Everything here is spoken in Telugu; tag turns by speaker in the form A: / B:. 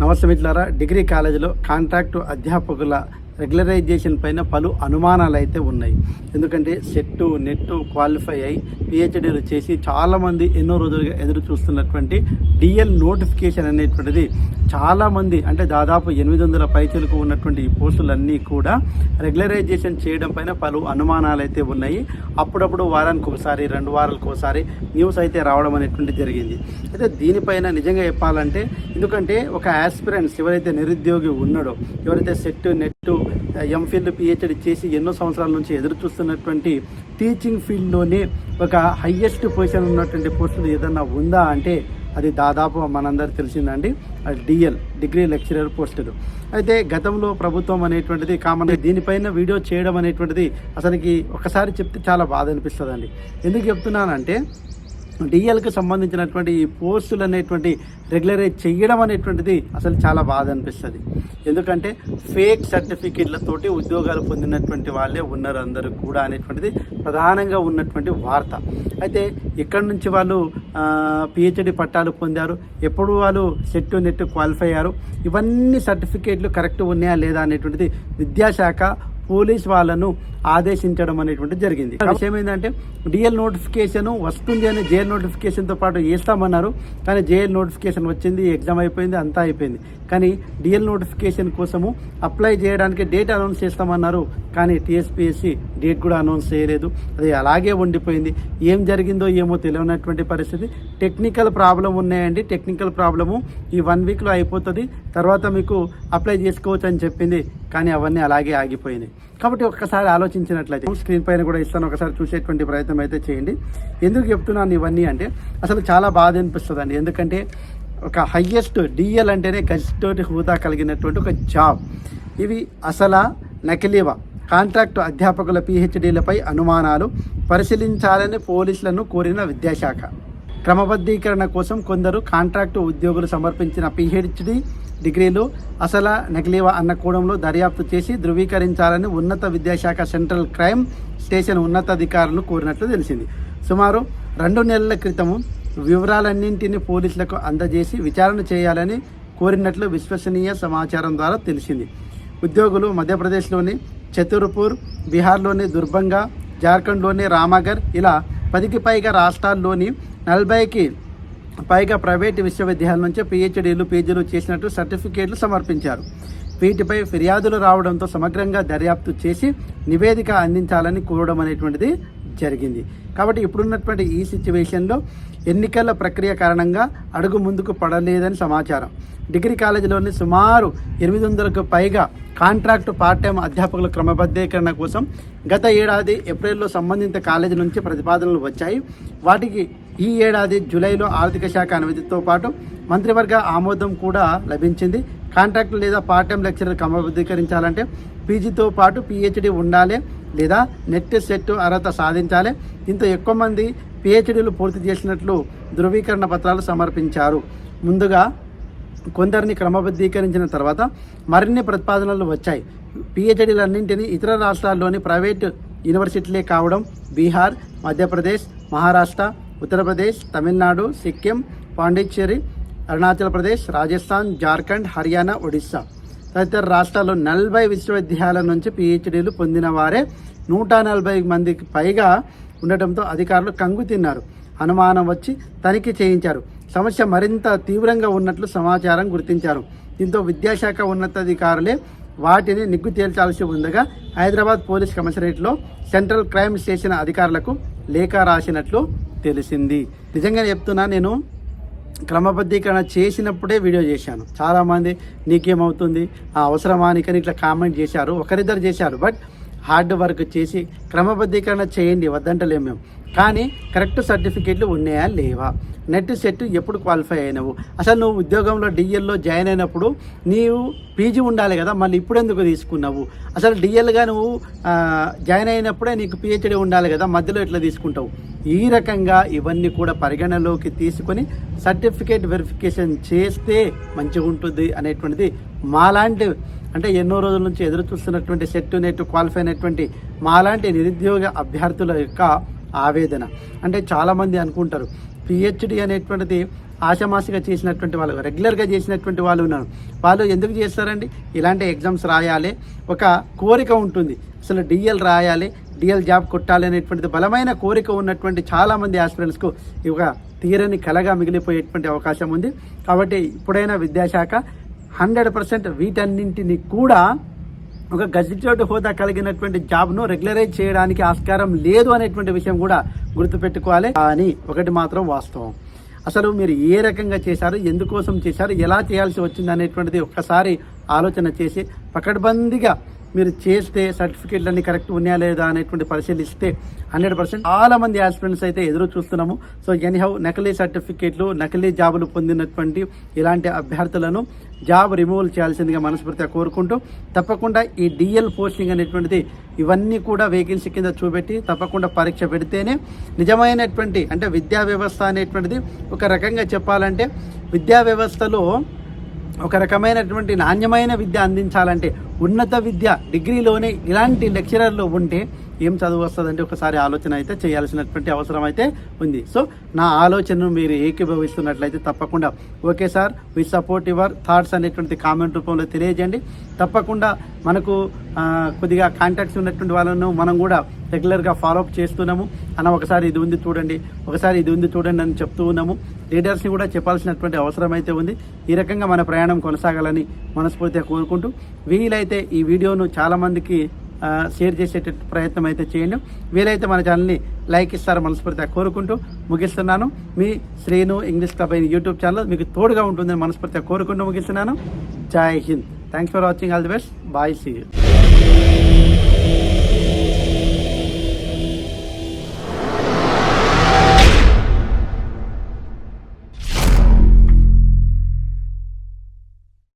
A: నమస్తే మిత్రులారా డిగ్రీ కాలేజీలో కాంట్రాక్టు అధ్యాపకుల రెగ్యులరైజేషన్ పైన పలు అనుమానాలు అయితే ఉన్నాయి. ఎందుకంటే సెట్ నెట్ క్వాలిఫై అయి పిహెచ్డీలు చేసి చాలామంది ఎన్నో రోజులుగా ఎదురు చూస్తున్నటువంటి డిఎల్ నోటిఫికేషన్ అనేటువంటిది చాలామంది అంటే దాదాపు ఎనిమిది వందల పైచలకు ఉన్నటువంటి ఈ పోస్టులన్నీ కూడా రెగ్యులరైజేషన్ చేయడం పైన పలు అనుమానాలు అయితే ఉన్నాయి. అప్పుడప్పుడు వారానికి ఒకసారి రెండు వారాలకు ఒకసారి న్యూస్ అయితే రావడం అనేటువంటి జరిగింది. అయితే దీనిపైన నిజంగా చెప్పాలంటే ఎందుకంటే ఒక ఆస్పిరెంట్స్ ఎవరైతే నిరుద్యోగి ఉన్నాడో ఎవరైతే సెట్ నెట్ ఎంఫిల్ పిహెచ్డి చేసి ఎన్నో సంవత్సరాల నుంచి ఎదురు చూస్తున్నటువంటి టీచింగ్ ఫీల్డ్లోనే ఒక హయ్యెస్ట్ పొజిషన్ ఉన్నటువంటి పోస్టులు ఏదన్నా ఉందా అంటే అది దాదాపు మనందరూ తెలిసిందండి. అది డిఎల్ డిగ్రీ లెక్చరర్ పోస్టులు అయితే గతంలో ప్రభుత్వం అనేటువంటిది కామన్ దీనిపైన వీడియో చేయడం అనేటువంటిది అసలుకి ఒకసారి చెప్తే చాలా బాధ అనిపిస్తుందండి. ఎందుకు చెప్తున్నానంటే డిఎల్కి సంబంధించినటువంటి ఈ పోస్టులు అనేటువంటి రెగ్యులరైజ్ చేయడం అనేటువంటిది అసలు చాలా బాధ అనిపిస్తుంది. ఎందుకంటే ఫేక్ సర్టిఫికేట్లతోటి ఉద్యోగాలు పొందినటువంటి వాళ్ళే ఉన్నారు అందరూ కూడా అనేటువంటిది ప్రధానంగా ఉన్నటువంటి వార్త. అయితే ఎక్కడి నుంచి వాళ్ళు పిహెచ్డి పట్టాలు పొందారు ఎప్పుడు వాళ్ళు సెట్ నెట్ క్వాలిఫై అయ్యారు ఇవన్నీ సర్టిఫికేట్లు కరెక్ట్ ఉన్నాయా లేదా అనేటువంటిది విద్యాశాఖ పోలీస్ వాళ్ళను ఆదేశించడం అనేటువంటిది జరిగింది. విషయం ఏంటంటే డిఎల్ నోటిఫికేషన్ వస్తుంది అని జేఎల్ నోటిఫికేషన్తో పాటు వేస్తామన్నారు కానీ జేఎల్ నోటిఫికేషన్ వచ్చింది ఎగ్జామ్ అయిపోయింది అంతా అయిపోయింది. కానీ డిఎల్ నోటిఫికేషన్ కోసము అప్లై చేయడానికి డేట్ అనౌన్స్ చేస్తామన్నారు. కానీ టీఎస్పీఎస్సి డేట్ కూడా అనౌన్స్ చేయలేదు. అది అలాగే ఉండిపోయింది. ఏం జరిగిందో ఏమో తెలియనటువంటి పరిస్థితి. టెక్నికల్ ప్రాబ్లం ఉన్నాయండి. టెక్నికల్ ప్రాబ్లము ఈ వన్ వీక్లో అయిపోతుంది. తర్వాత మీకు అప్లై చేసుకోవచ్చు అని చెప్పింది కానీ అవన్నీ అలాగే ఆగిపోయినాయి. కాబట్టి ఒక్కసారి ఆలోచించినట్లయితే స్క్రీన్ పైన కూడా ఇస్తాను. ఒకసారి చూసేటువంటి ప్రయత్నం అయితే చేయండి. ఎందుకు చెప్తున్నాను ఇవన్నీ అంటే అసలు చాలా బాధ అనిపిస్తుంది అండి ఎందుకంటే ఒక హయ్యెస్ట్ డిఎల్ అంటేనే గజిటోటి హోదా కలిగినటువంటి ఒక జాబ్ ఇవి అసలా నకిలీవా? కాంట్రాక్టు అధ్యాపకుల పిహెచ్డీలపై అనుమానాలు పరిశీలించాలని పోలీసులను కోరిన విద్యాశాఖ. క్రమబద్ధీకరణ కోసం కొందరు కాంట్రాక్టు ఉద్యోగులు సమర్పించిన పిహెచ్డి డిగ్రీలు అసల నకిలీవా అన్న కోణంలో దర్యాప్తు చేసి ధృవీకరించాలని ఉన్నత విద్యాశాఖ సెంట్రల్ క్రైమ్ స్టేషన్ ఉన్నతాధికారులను కోరినట్లు తెలిసింది. సుమారు రెండు నెలల క్రితము వివరాలన్నింటినీ పోలీసులకు అందజేసి విచారణ చేయాలని కోరినట్లు విశ్వసనీయ సమాచారం ద్వారా తెలిసింది. ఉద్యోగులు మధ్యప్రదేశ్లోని చతుర్పూర్ బీహార్లోని దుర్భంగా జార్ఖండ్లోని రామగర్ ఇలా పదికి పైగా రాష్ట్రాల్లోని నలభైకి పైగా ప్రైవేటు విశ్వవిద్యాలయం నుంచి పిహెచ్డీలు పీజీలు చేసినట్టు సర్టిఫికేట్లు సమర్పించారు. వీటిపై ఫిర్యాదులు రావడంతో సమగ్రంగా దర్యాప్తు చేసి నివేదిక అందించాలని కోరడం అనేటువంటిది జరిగింది. కాబట్టి ఇప్పుడున్నటువంటి ఈ సిచ్యువేషన్లో ఎన్నికల ప్రక్రియ కారణంగా అడుగు ముందుకు పడలేదని సమాచారం. డిగ్రీ కాలేజీలోని సుమారు ఎనిమిది వందలకు పైగా కాంట్రాక్టు పార్ట్ టైం అధ్యాపకుల క్రమబద్ధీకరణ కోసం గత ఏడాది ఏప్రిల్లో సంబంధిత కాలేజీ నుంచి ప్రతిపాదనలు వచ్చాయి. వాటికి ఈ ఏడాది జూలైలో ఆర్థిక శాఖ అనుమతితో పాటు మంత్రివర్గ ఆమోదం కూడా లభించింది. కాంట్రాక్ట్ లేదా పార్ట్ టైం లెక్చరర్ క్రమబద్ధీకరించాలంటే పీజీతో పాటు పిహెచ్డి ఉండాలి లేదా నెట్ సెట్ అర్హత సాధించాలి. దీంతో ఎక్కువ మంది పిహెచ్డీలు పూర్తి చేసినట్లు ధృవీకరణ పత్రాలు సమర్పించారు. ముందుగా కొందరిని క్రమబద్ధీకరించిన తర్వాత మరిన్ని ప్రతిపాదనలు వచ్చాయి. పిహెచ్డీలన్నింటినీ ఇతర రాష్ట్రాల్లోని ప్రైవేట్ యూనివర్సిటీలే కావడం బీహార్ మధ్యప్రదేశ్ మహారాష్ట్ర ఉత్తరప్రదేశ్ తమిళనాడు సిక్కిం పాండిచ్చేరి అరుణాచల్ ప్రదేశ్ రాజస్థాన్ జార్ఖండ్ హర్యానా ఒడిస్సా. తదితర రాష్ట్రాల్లో నలభై విశ్వవిద్యాలయాల నుంచి పిహెచ్డీలు పొందిన వారే నూట నలభై మందికి పైగా ఉండటంతో అధికారులు కంగు తిన్నారు. అనుమానం వచ్చి తనిఖీ చేయించారు. సమస్య మరింత తీవ్రంగా ఉన్నట్లు సమాచారం గుర్తించారు. దీంతో విద్యాశాఖ ఉన్నతాధికారులే వాటిని నిగ్గు తేల్చాల్సి ఉండగా హైదరాబాద్ పోలీస్ కమిషనరేట్లో సెంట్రల్ క్రైమ్ స్టేషన్ అధికారులకు లేఖ రాసినట్లు తెలిసింది. నిజంగా చెప్తున్నా నేను క్రమబద్ధీకరణ చేసినప్పుడే వీడియో చేశాను. చాలామంది నీకేమవుతుంది? ఆ అవసరమా నీకని ఇట్లా కామెంట్ చేశారు. ఒకరిద్దరు చేశారు. బట్ హార్డ్ వర్క్ చేసి క్రమబద్ధీకరణ చేయండి వద్దంటలేము మేము. కానీ కరెక్ట్ సర్టిఫికేట్లు ఉన్నాయా లేవా? నెట్ సెట్ ఎప్పుడు క్వాలిఫై అయినావు? అసలు నువ్వు ఉద్యోగంలో డిఎల్లో జాయిన్ అయినప్పుడు నీవు పీజీ ఉండాలి కదా మళ్ళీ ఇప్పుడు ఎందుకు తీసుకున్నావు? అసలు డిఎల్గా నువ్వు జాయిన్ అయినప్పుడే నీకు పిహెచ్డి ఉండాలి కదా మధ్యలో ఎట్లా తీసుకుంటావు? ఈ రకంగా ఇవన్నీ కూడా పరిగణలోకి తీసుకొని సర్టిఫికేట్ వెరిఫికేషన్ చేస్తే మంచిగా ఉంటుంది అనేటువంటిది మాలాంటి అంటే ఎన్నో రోజుల నుంచి ఎదురు చూస్తున్నటువంటి సెట్ నెట్ క్వాలిఫై అయినటువంటి మాలాంటి నిరుద్యోగ అభ్యర్థుల యొక్క ఆవేదన. అంటే చాలామంది అనుకుంటారు పిహెచ్డి అనేటువంటిది ఆషమాసిగా చేసినటువంటి వాళ్ళు రెగ్యులర్గా చేసినటువంటి వాళ్ళు ఉన్నారు. వాళ్ళు ఎందుకు చేస్తారండి? ఇలాంటి ఎగ్జామ్స్ రాయాలి ఒక కోరిక ఉంటుంది. అసలు డిఎల్ రాయాలి డిఎల్ జాబ్ కొట్టాలి అనేటువంటిది బలమైన కోరిక ఉన్నటువంటి చాలామంది ఆస్పిరెంట్స్కు ఒక తీరని కలగా మిగిలిపోయేటువంటి అవకాశం ఉంది. కాబట్టి ఇప్పుడైనా విద్యాశాఖ హండ్రెడ్ పర్సెంట్ వీటన్నింటిని కూడా ఒక గజిటెడ్ హోదా కలిగినటువంటి జాబ్ను రెగ్యులరైజ్ చేయడానికి ఆస్కారం లేదు అనేటువంటి విషయం కూడా గుర్తుపెట్టుకోవాలి. అని ఒకటి మాత్రం వాస్తవం. అసలు మీరు ఏ రకంగా చేశారు ఎందుకోసం చేశారు ఎలా చేయాల్సి వచ్చింది అనేటువంటిది ఒక్కసారి ఆలోచన చేసి పకడ్బందీగా మీరు చేస్తే సర్టిఫికేట్లన్నీ కరెక్ట్ ఉన్నాయా లేదా అనేటువంటి పరిశీలిస్తే హండ్రెడ్ పర్సెంట్. చాలా మంది ఆస్పిరెంట్స్ అయితే ఎదురు చూస్తున్నాము. సో ఎనీహౌ నకిలీ సర్టిఫికేట్లు నకిలీ జాబులు పొందినటువంటి ఇలాంటి అభ్యర్థులను జాబ్ రిమూవల్ చేయాల్సిందిగా మనస్ఫూర్తిగా కోరుకుంటూ తప్పకుండా ఈ డిఎల్ పోస్టింగ్ అనేటువంటిది ఇవన్నీ కూడా వేకెన్సీ కింద చూపెట్టి తప్పకుండా పరీక్ష పెడితేనే నిజమైనటువంటి అంటే విద్యా వ్యవస్థ అనేటువంటిది ఒక రకంగా చెప్పాలంటే విద్యా వ్యవస్థలో ఒక రకమైనటువంటి నాణ్యమైన విద్య అందించాలంటే ఉన్నత విద్య డిగ్రీలోనే ఇలాంటి లెక్చరర్లు ఉంటే ఏం చదువు వస్తుందంటే ఒకసారి ఆలోచన అయితే చేయాల్సినటువంటి అవసరం అయితే ఉంది. సో నా ఆలోచనను మీరు ఏకీభవిస్తున్నట్లయితే తప్పకుండా. Okay sir we support your thoughts అనేటువంటి కామెంట్ రూపంలో తెలియజేయండి. తప్పకుండా మనకు కొద్దిగా కాంటాక్ట్స్ ఉన్నటువంటి వాళ్ళను మనం కూడా రెగ్యులర్గా ఫాలోఅప్ చేస్తున్నాము. అన్న ఒకసారి ఇది ఉంది చూడండి. ఒకసారి ఇది ఉంది చూడండి అని చెప్తూ ఉన్నాము. లీడర్స్ని కూడా చెప్పాల్సినటువంటి అవసరం అయితే ఉంది. ఈ రకంగా మన ప్రయాణం కొనసాగాలని మనస్ఫూర్తిగా కోరుకుంటూ వీలైతే ఈ వీడియోను చాలామందికి షేర్ చేసేటట్టు ప్రయత్నం అయితే చేయండి. వీలైతే మన ఛానల్ని లైక్ ఇస్తారు మనస్ఫూర్తిగా కోరుకుంటూ ముగిస్తున్నాను. మీ శ్రీను ఇంగ్లీష్ క్లబ్ అయిన యూట్యూబ్ ఛానల్ మీకు తోడుగా ఉంటుందని మనస్ఫూర్తిగా కోరుకుంటూ ముగిస్తున్నాను. Jai Hind. Thanks for watching all the best bye see you